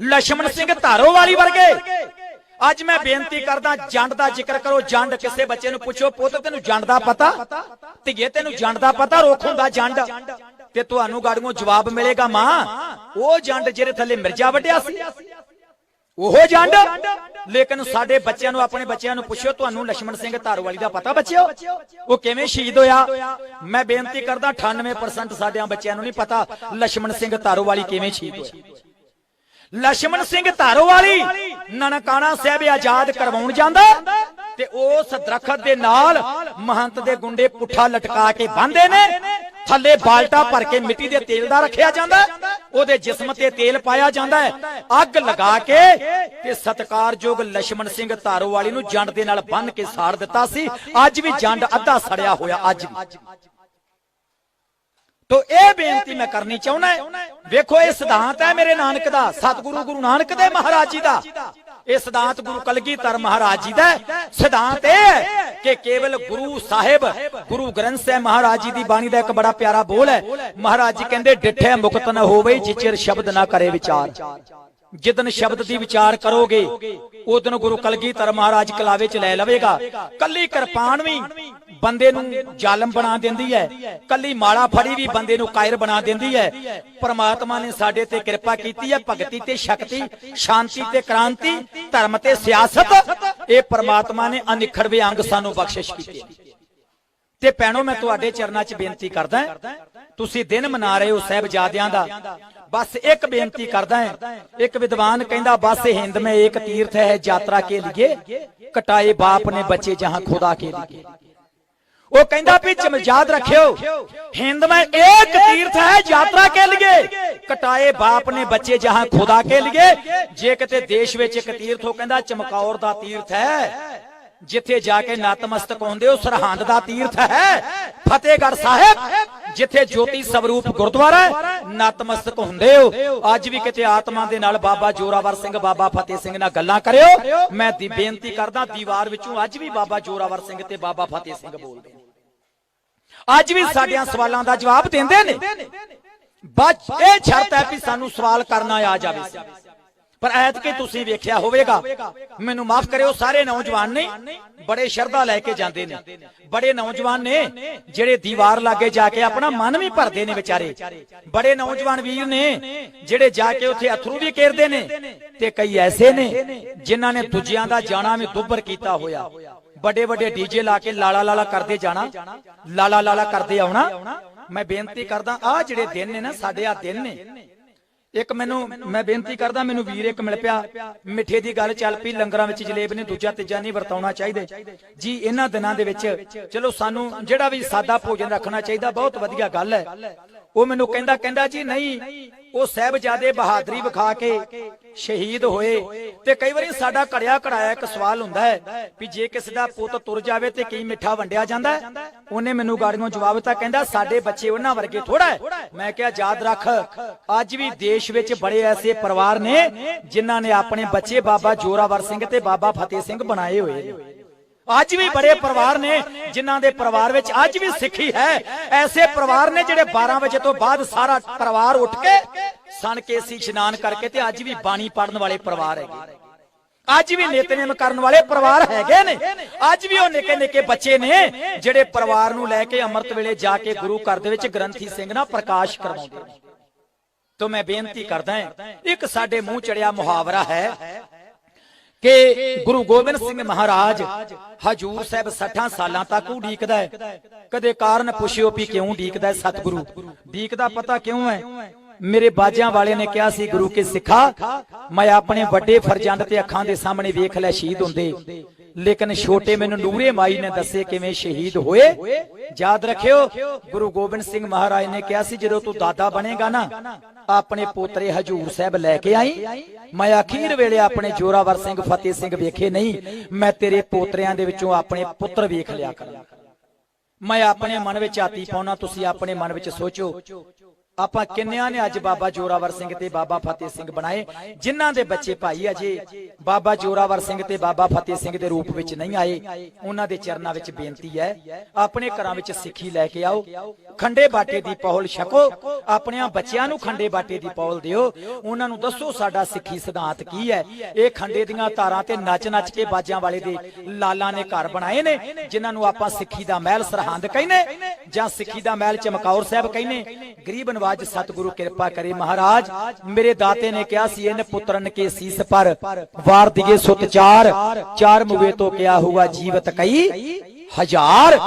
ਲక్ష్మణ ਸਿੰਘ ਧਾਰੋ ਵਾਲੀ ਵਰਗੇ। ਅੱਜ ਮੈਂ ਬੇਨਤੀ ਕਰਦਾ, ਜੰਡ ਦਾ ਜ਼ਿਕਰ ਕਰੋ, ਜੰਡ ਕਿਸੇ ਬੱਚੇ ਨੂੰ ਪੁੱਛੋ, ਪੁੱਤ, ਤੈਨੂੰ ਜੰਡ ਦਾ ਪਤਾ? ਧੀਏ, ਤੈਨੂੰ ਜੰਡ ਦਾ ਪਤਾ? ਰੁੱਖ ਹੁੰਦਾ ਜੰਡ। ਤੇ ਤੁਹਾਨੂੰ ਗਾੜੀਆਂ ਜਵਾਬ ਮਿਲੇਗਾ, ਮਾਂ, ਉਹ ਜੰਡ ਜਿਹੜੇ ਥੱਲੇ ਮਿਰਜ਼ਾ ਵੱਢਿਆ ਸੀ। ਉਹ ਜੰਡ। ਲੇਕਿਨ ਸਾਡੇ ਬੱਚਿਆਂ ਨੂੰ, ਆਪਣੇ ਬੱਚਿਆਂ ਨੂੰ ਪੁੱਛਿਓ, ਤੁਹਾਨੂੰ ਲక్ష్మణ ਸਿੰਘ ਧਾਰੋ ਵਾਲੀ ਦਾ ਪਤਾ ਬੱਚਿਓ? ਉਹ ਕਿਵੇਂ ਸ਼ਹੀਦ ਹੋਇਆ? ਮੈਂ ਬੇਨਤੀ ਕਰਦਾ 98% ਸਾਡਿਆਂ ਬੱਚਿਆਂ ਨੂੰ ਨਹੀਂ ਪਤਾ ਲక్ష్మణ ਸਿੰਘ ਧਾਰੋ ਵਾਲੀ ਕਿਵੇਂ ਸ਼ਹੀਦ ਹੋਇਆ। ਲక్ష్మణ ਸਿੰਘ ਧਾਰੋਵਾਲੀ, ਨਨਕਾਣਾ ਸਾਹਿਬ ਆਜ਼ਾਦ ਕਰਵਾਉਣ ਜਾਂਦਾ ਤੇ ਉਸ ਦਰਖਤ ਦੇ ਨਾਲ ਮਹੰਤ ਦੇ ਗੁੰਡੇ ਪੁੱਠਾ ਲਟਕਾ ਕੇ ਬੰਨਦੇ ਨੇ। ਥੱਲੇ ਬਾਲਟਾ ਭਰ ਕੇ ਮਿੱਟੀ ਦੇ ਤੇਲ ਦਾ ਰੱਖਿਆ ਜਾਂਦਾ, ਉਹਦੇ ਜਿਸਮ ਤੇ ਤੇਲ ਪਾਇਆ ਜਾਂਦਾ ਅੱਗ ਲਗਾ ਕੇ ਤੇ ਸਤਕਾਰਯੋਗ ਲక్ష్మణ ਸਿੰਘ ਧਾਰੋ ਵਾਲੀ ਨੂੰ ਜੰਡ ਦੇ ਨਾਲ ਬੰਨ ਕੇ ਸਾੜ ਦਿੱਤਾ ਸੀ। ਅੱਜ ਵੀ ਜੰਡ ਅੱਧਾ ਸੜਿਆ ਹੋਇਆ ਅੱਜ ਵੀ। ਤੋ ਇਹ ਬੇਨਤੀ ਮੈਂ ਕਰਨੀ ਚਾਹੁੰਦਾ ਵੇਖੋ, ਇਹ ਸਿਧਾਂਤ ਹੈ ਮੇਰੇ ਨਾਨਕ ਦਾ, ਸਤਿਗੁਰੂ ਗੁਰੂ ਨਾਨਕ ਦੇਵ ਮਹਾਰਾਜ ਜੀ ਦਾ। ਇਹ ਸਿਧਾਂਤ ਗੁਰੂ ਕਲਗੀਧਰ ਮਹਾਰਾਜ ਜੀ ਦਾ ਸਿਧਾਂਤ ਇਹ ਹੈ ਕਿ ਕੇਵਲ ਗੁਰੂ ਸਾਹਿਬ, ਗੁਰੂ ਗ੍ਰੰਥ ਸਾਹਿਬ ਮਹਾਰਾਜ ਜੀ ਦੀ ਬਾਣੀ ਦਾ ਇੱਕ ਬੜਾ ਪਿਆਰਾ ਬੋਲ ਹੈ। ਮਹਾਰਾਜ ਜੀ ਕਹਿੰਦੇ, ਡਿੱਠੇ ਮੁਕਤ ਨਾ ਹੋਵੇ ਜਿਚਿਰ ਸ਼ਬਦ ਨਾ ਕਰੇ ਵਿਚਾਰ। ਜਿੱਦਨ ਸ਼ਬਦ ਦੀ ਵਿਚਾਰ ਕਰੋਗੇ ਉਦਨ ਗੁਰੂ ਕਲਗੀਧਰ ਮਹਾਰਾਜ ਕਲਾਵੇ ਚ ਲੈ ਲਵੇਗਾ। ਕੱਲੀ ਕਿਰਪਾਨ ਵੀ ਬੰਦੇ ਨੂੰ ਜ਼ਾਲਮ ਬਣਾ ਦਿੰਦੀ ਹੈ, ਕੱਲੀ ਮਾਲਾ ਫੜੀ ਵੀ ਬੰਦੇ ਨੂੰ ਕਾਇਰ ਬਣਾ ਦਿੰਦੀ ਹੈ। ਪਰਮਾਤਮਾ ਨੇ ਸਾਡੇ ਤੇ ਕਿਰਪਾ ਕੀਤੀ ਹੈ, ਭਗਤੀ ਤੇ ਸ਼ਕਤੀ, ਸ਼ਾਂਤੀ ਤੇ ਕ੍ਰਾਂਤੀ, ਧਰਮ ਤੇ ਸਿਆਸਤ। ਇਹ ਪਰਮਾਤਮਾ ਨੇ ਅਨਿਖੜਵੇਂ ਅੰਗ ਸਾਨੂੰ ਬਖਸ਼ਿਸ਼ ਕੀਤੇ। ਤੇ ਪੈਣੋ ਮੈਂ ਤੁਹਾਡੇ ਚਰਨਾਂ 'ਚ ਬੇਨਤੀ ਕਰਦਾ ਤੁਸੀਂ ਦਿਨ ਮਨਾ ਰਹੇ ਹੋ ਸਹਿਬਜ਼ਾਦਿਆਂ ਦਾ। ਬਸ ਇੱਕ ਬੇਨਤੀ ਕਰਦਾ ਹੈ, ਇੱਕ ਵਿਦਵਾਨ ਕਹਿੰਦਾ, ਬਸ ਹਿੰਦ ਮੇ ਇੱਕ ਤੀਰਥ ਹੈ, ਯਾਤਰਾ ਕੇ ਲਈ ਕਟਾਏ ਬਾਪ ਨੇ ਬੱਚੇ ਜਹਾਂ ਖੁਦਾ ਕੇ ਲਈ ਉਹ ਕਹਿੰਦਾ ਵੀ ਯਾਦ ਰੱਖਿਓ ਹਿੰਦ ਮੈਂ ਇੱਕ ਤੀਰਥ ਹੈ ਯਾਤਰਾ ਕੇ ਲਿਏ। ਕਟਾਏ ਬਾਪ ਨੇ ਬੱਚੇ ਜਹਾਂ ਖੁਦਾ ਕੇ ਲਿਏ। ਜੇ ਕਿਤੇ ਦੇਸ਼ ਵਿੱਚ ਇੱਕ ਤੀਰਥ ਹੋ ਕਹਿੰਦਾ ਚਮਕੌਰ ਦਾ ਤੀਰਥ ਹੈ। ਜਿੱਥੇ ਜਾ ਕੇ ਨਤਮਸਤਕ ਹੁੰਦੇ ਹੋ ਸਰਹੰਦ ਦਾ ਤੀਰਥ ਹੈ। ਫਤਿਹਗੜ੍ਹ ਸਾਹਿਬ ਜਿੱਥੇ ਜੋਤੀ ਸਵਰੂਪ ਗੁਰਦੁਆਰਾ ਨਤਮਸਤਕ ਹੁੰਦੇ ਹੋ। ਅੱਜ ਵੀ ਕਿਤੇ ਆਤਮਾ ਦੇ ਨਾਲ ਬਾਬਾ ਜੋਰਾਵਰ ਸਿੰਘ ਬਾਬਾ ਫਤਿਹ ਸਿੰਘ ਨਾਲ ਗੱਲਾਂ ਕਰਿਓ। ਮੈਂ ਦੀ ਬੇਨਤੀ ਕਰਦਾ ਦੀਵਾਰ ਵਿੱਚੋਂ ਅੱਜ ਵੀ ਬਾਬਾ ਜੋਰਾਵਰ ਸਿੰਘ ਤੇ ਬਾਬਾ ਫਤਿਹ ਸਿੰਘ ਬੋਲਦੇ ਅੱਜ ਵੀ ਸਾਡਿਆਂ ਸਵਾਲਾਂ ਦਾ ਜਵਾਬ ਦਿੰਦੇ ਨੇ। ਬਸ ਇਹ ਸ਼ਰਤ ਹੈ ਵੀ ਸਾਨੂੰ ਸਵਾਲ ਕਰਨਾ ਆ ਜਾਵੇ। ਪਰ ਐਤ ਕੇ ਤੁਸੀਂ ਵੇਖਿਆ ਹੋਵੇਗਾ ਮੈਨੂੰ ਮਾਫ ਕਰਿਓ ਸਾਰੇ ਨੌਜਵਾਨ ਨੇ ਬੜੇ ਸ਼ਰਧਾ ਲੈ ਕੇ ਜਾਂਦੇ ਨੇ। ਬੜੇ ਨੌਜਵਾਨ ਨੇ ਜਿਹੜੇ ਦੀਵਾਰ ਲਾਗੇ ਜਾ ਕੇ ਆਪਣਾ ਮਨ ਵੀ ਭਰਦੇ ਨੇ ਵਿਚਾਰੇ। ਬੜੇ ਨੌਜਵਾਨ ਵੀਰ ਨੇ ਜਿਹੜੇ ਜਾ ਕੇ ਉੱਥੇ ਅਥਰੂ ਵੀ ਕੇਰਦੇ ਨੇ ਤੇ ਕਈ ਐਸੇ ਨੇ ਜਿਨ੍ਹਾਂ ਨੇ ਦੂਜਿਆਂ ਦਾ ਜਾਣਾ ਵੀ ਦੁੱਬਰ ਕੀਤਾ ਹੋਇਆ। ਵੱਡੇ ਵੱਡੇ ਡੀਜੇ ਲਾ ਕੇ ਲਾਲਾ ਲਾਲਾ ਕਰਦੇ ਜਾਣਾ, ਲਾਲਾ ਲਾਲਾ ਕਰਦੇ ਆਉਣਾ। ਮੈਂ ਬੇਨਤੀ ਕਰਦਾ ਆ ਜਿਹੜੇ ਦਿਨ ਨੇ ਨਾ, ਸਾਡੇ ਆ ਦਿਨ ਨੇ। ਇੱਕ ਮੈਨੂੰ, ਮੈਂ ਬੇਨਤੀ ਕਰਦਾ, ਮੈਨੂੰ ਵੀਰ ਇੱਕ ਮਿਲ ਪਿਆ। ਮਿੱਠੇ ਦੀ ਗੱਲ ਚੱਲ ਪਈ, ਲੰਗਰਾਂ ਵਿੱਚ ਜਲੇਬ ਨੇ, ਦੂਜਾ ਤੀਜਾ ਨਹੀਂ ਵਰਤਾਉਣਾ ਚਾਹੀਦਾ। ਜੀ, ਇਹਨਾਂ ਦਿਨਾਂ ਦੇ ਵਿੱਚ, ਚਲੋ ਸਾਨੂੰ ਜਿਹੜਾ ਵੀ ਸਾਦਾ ਭੋਜਨ ਰੱਖਣਾ ਚਾਹੀਦਾ, ਬਹੁਤ ਵਧੀਆ ਗੱਲ ਹੈ। ਉਹ ਮੈਨੂੰ ਕਹਿੰਦਾ ਕਹਿੰਦਾ ਜੀ ਨਹੀਂ, ਉਹ ਸਹਿਬਜ਼ਾਦੇ ਬਹਾਦਰੀ ਵਿਖਾ ਕੇ ਸ਼ਹੀਦ ਹੋਏ। ਤੇ ਕਈ ਵਾਰੀ ਸਾਡਾ ਘੜਿਆ ਘੜਾਇਆ ਇੱਕ ਸਵਾਲ ਹੁੰਦਾ ਹੈ ਵੀ ਜੇ ਕਿਸੇ ਦਾ ਪੁੱਤ ਤੁਰ ਜਾਵੇ ਤੇ ਕੀ ਮਿੱਠਾ ਵੰਡਿਆ ਜਾਂਦਾ ਉਹਨੇ ਮੈਨੂੰ ਗਾੜੀਆਂ ਜਵਾਬ ਦਿੱਤਾ, ਕਹਿੰਦਾ ਸਾਡੇ ਬੱਚੇ ਉਹਨਾਂ ਵਰਗੇ ਥੋੜਾ ਹੈ। ਮੈਂ ਕਿਹਾ, ਯਾਦ ਰੱਖ, ਅੱਜ ਵੀ ਦੇਸ਼ ਵਿੱਚ ਬੜੇ ਐਸੇ ਪਰਿਵਾਰ ਨੇ ਜਿਨ੍ਹਾਂ ਨੇ ਆਪਣੇ ਬੱਚੇ ਬਾਬਾ ਜੋਰਾਵਰ ਸਿੰਘ ਤੇ ਬਾਬਾ ਫਤਿਹ ਸਿੰਘ ਬਣਾਏ ਹੋਏ ਨੇ। ਅੱਜ ਵੀ ਬੜੇ ਪਰਿਵਾਰ ਨੇ ਜਿਨ੍ਹਾਂ ਦੇ ਪਰਿਵਾਰ ਵਿੱਚ ਅੱਜ ਵੀ ਸਿੱਖੀ ਹੈ। ਐਸੇ ਪਰਿਵਾਰ ਨੇ ਜਿਹੜੇ 12 ਵਜੇ ਤੋਂ ਬਾਅਦ ਸਾਰਾ ਪਰਿਵਾਰ ਉੱਠ ਕੇ ਸਣ ਕੇ ਇਸ਼ਨਾਨ ਕਰਕੇ ਤੇ ਅੱਜ ਵੀ ਬਾਣੀ ਪੜਨ ਵਾਲੇ ਪਰਿਵਾਰ ਹੈਗੇ। ਅੱਜ ਵੀ ਨਿਤਨੇਮ ਕਰਨ ਵਾਲੇ ਪਰਿਵਾਰ ਹੈਗੇ ਨੇ। ਅੱਜ ਵੀ ਉਹ ਨਿੱਕੇ ਨਿੱਕੇ ਬੱਚੇ ਨੇ ਜਿਹੜੇ ਪਰਿਵਾਰ ਨੂੰ ਲੈ ਕੇ ਅੰਮ੍ਰਿਤ ਵੇਲੇ ਜਾ ਕੇ ਗੁਰੂ ਘਰ ਦੇ ਵਿੱਚ ਗ੍ਰੰਥੀ ਸਿੰਘ ਨਾਲ ਪ੍ਰਕਾਸ਼ ਕਰਵਾਉਂਦੇ ਨੇ। ਤੋ ਮੈਂ ਬੇਨਤੀ ਕਰਦਾ ਹਾਂ, ਇੱਕ ਸਾਡੇ ਮੂੰਹ ਚੜਿਆ ਮੁਹਾਵਰਾ ਹੈ ਕਿ ਗੁਰੂ ਗੋਬਿੰਦ ਸਿੰਘ ਮਹਾਰਾਜ ਹਜੂਰ ਸਾਹਿਬ 60 ਸਾਲਾਂ ਤੱਕ ਉਡੀਕਦਾ ਹੈ। ਕਦੇ ਕਾਰਨ ਪੁੱਛਿਓ ਵੀ ਕਿਉਂ ਉਡੀਕਦਾ ਹੈ ਸਤਿਗੁਰੂ? ਉਡੀਕਦਾ ਪਤਾ ਕਿਉਂ ਹੈ? ਮੇਰੇ ਬਾਜਾਂ ਵਾਲੇ ਨੇ ਕਿਹਾ ਸੀ, ਗੁਰੂ ਕੇ ਸਿੱਖਾ। ਮੈਂ ਆਪਣੇ ਵੱਡੇ ਫਰਜ਼ੰਦ ਤੇ ਅੱਖਾਂ ਦੇ ਸਾਹਮਣੇ ਵੇਖ ਲੈ ਸ਼ਹੀਦ ਹੁੰਦੇ। ਲੇਕਿਨ ਛੋਟੇ ਮੈਨੂੰ ਨੂਰੇ ਮਾਈ ਨੇ ਦੱਸੇ ਕਿਵੇਂ ਸ਼ਹੀਦ ਹੋਏ? ਯਾਦ ਰੱਖਿਓ ਗੁਰੂ ਗੋਬਿੰਦ ਸਿੰਘ ਮਹਾਰਾਜ ਨੇ ਕਿਹਾ ਸੀ ਜਦੋਂ ਤੂੰ ਦਾਦਾ ਬਣੇਗਾ ਨਾ ਆਪਣੇ ਪੋਤਰੇ ਹਜੂਰ ਸਾਹਿਬ ਲੈ ਕੇ ਆਈ। ਮੈਂ ਅਖੀਰ ਵੇਲੇ ਆਪਣੇ ਜੋਰਾਵਰ ਸਿੰਘ ਫਤਿਹ ਸਿੰਘ ਵੇਖੇ ਨਹੀਂ। ਮੈਂ ਤੇਰੇ ਪੋਤਰਿਆਂ ਦੇ ਵਿੱਚੋਂ ਆਪਣੇ ਪੁੱਤਰ ਵੇਖ ਲਿਆ ਕਰਾਂ। ਮੈਂ ਆਪਣੇ ਮਨ ਵਿੱਚ ਆਤੀ ਪਾਉਣਾ ਤੁਸੀਂ ਆਪਣੇ ਮਨ ਵਿੱਚ ਸੋਚੋ। ਆਪਾਂ ਕਿੰਨਿਆਂ ਨੇ ਅੱਜ ਬਾਬਾ ਜੋਰਾਵਰ ਸਿੰਘ ਤੇ ਬਾਬਾ ਫਤਿਹ ਸਿੰਘ ਬਣਾਏ? ਜਿਨ੍ਹਾਂ ਦੇ ਬੱਚੇ ਭਾਈ ਅਜੇ ਬਾਬਾ ਜੋਰਾਵਰ ਸਿੰਘ ਤੇ ਬਾਬਾ ਫਤਿਹ ਸਿੰਘ ਦੇ ਰੂਪ ਵਿੱਚ ਨਹੀਂ ਆਏ, ਉਹਨਾਂ ਦੇ ਚਰਨਾਂ ਵਿੱਚ ਬੇਨਤੀ ਹੈ, ਆਪਣੇ ਘਰਾਂ ਵਿੱਚ ਸਿੱਖੀ ਲੈ ਕੇ ਆਓ, ਖੰਡੇ ਬਾਟੇ ਦੀ ਪੌਲ ਛਕੋ, ਆਪਣਿਆਂ ਬੱਚਿਆਂ ਨੂੰ ਖੰਡੇ ਬਾਟੇ ਦੀ ਪੌਲ ਦਿਓ, ਉਹਨਾਂ ਨੂੰ ਦੱਸੋ ਸਾਡਾ ਸਿੱਖੀ ਸਿਧਾਂਤ ਕੀ ਹੈ? ਇਹ ਖੰਡੇ ਦੀਆਂ ਧਾਰਾਂ ਤੇ ਨੱਚ ਨੱਚ ਕੇ ਬਾਜਾਂ ਵਾਲੇ ਦੇ ਲਾਲਾਂ ਨੇ ਘਰ ਬਣਾਏ ਨੇ, ਜਿਨ੍ਹਾਂ ਨੂੰ ਆਪਾਂ ਸਿੱਖੀ ਦਾ ਮਹਿਲ ਸਰਹੰਦ ਕਹਿੰਦੇ। ਜਾਂ ਸਿੱਖੀ ਦਾ ਮਹਿਲ ਚਮਕੌਰ ਸਾਹਿਬ ਕਹਿੰਦੇ, ਗਰੀਬ ਨਵਾਜ ਸਤਿਗੁਰੂ ਕਿਰਪਾ ਕਰੇ ਮਹਾਰਾਜ। ਮੇਰੇ ਦਾਤੇ ਨੇ ਕਿਹਾ ਸੀ, ਇਹਨ ਪੁੱਤਰਨ ਕੇ ਸੀਸ ਪਰ ਵਾਰ ਦਿਏ ਸੁਤ ਚਾਰ ਚਾਰ ਮੁਵੇ ਤੋਂ ਕਿਆ ਹੁਆ ਜੀਵਤ ਕਈ ਹਜ਼ਾਰ।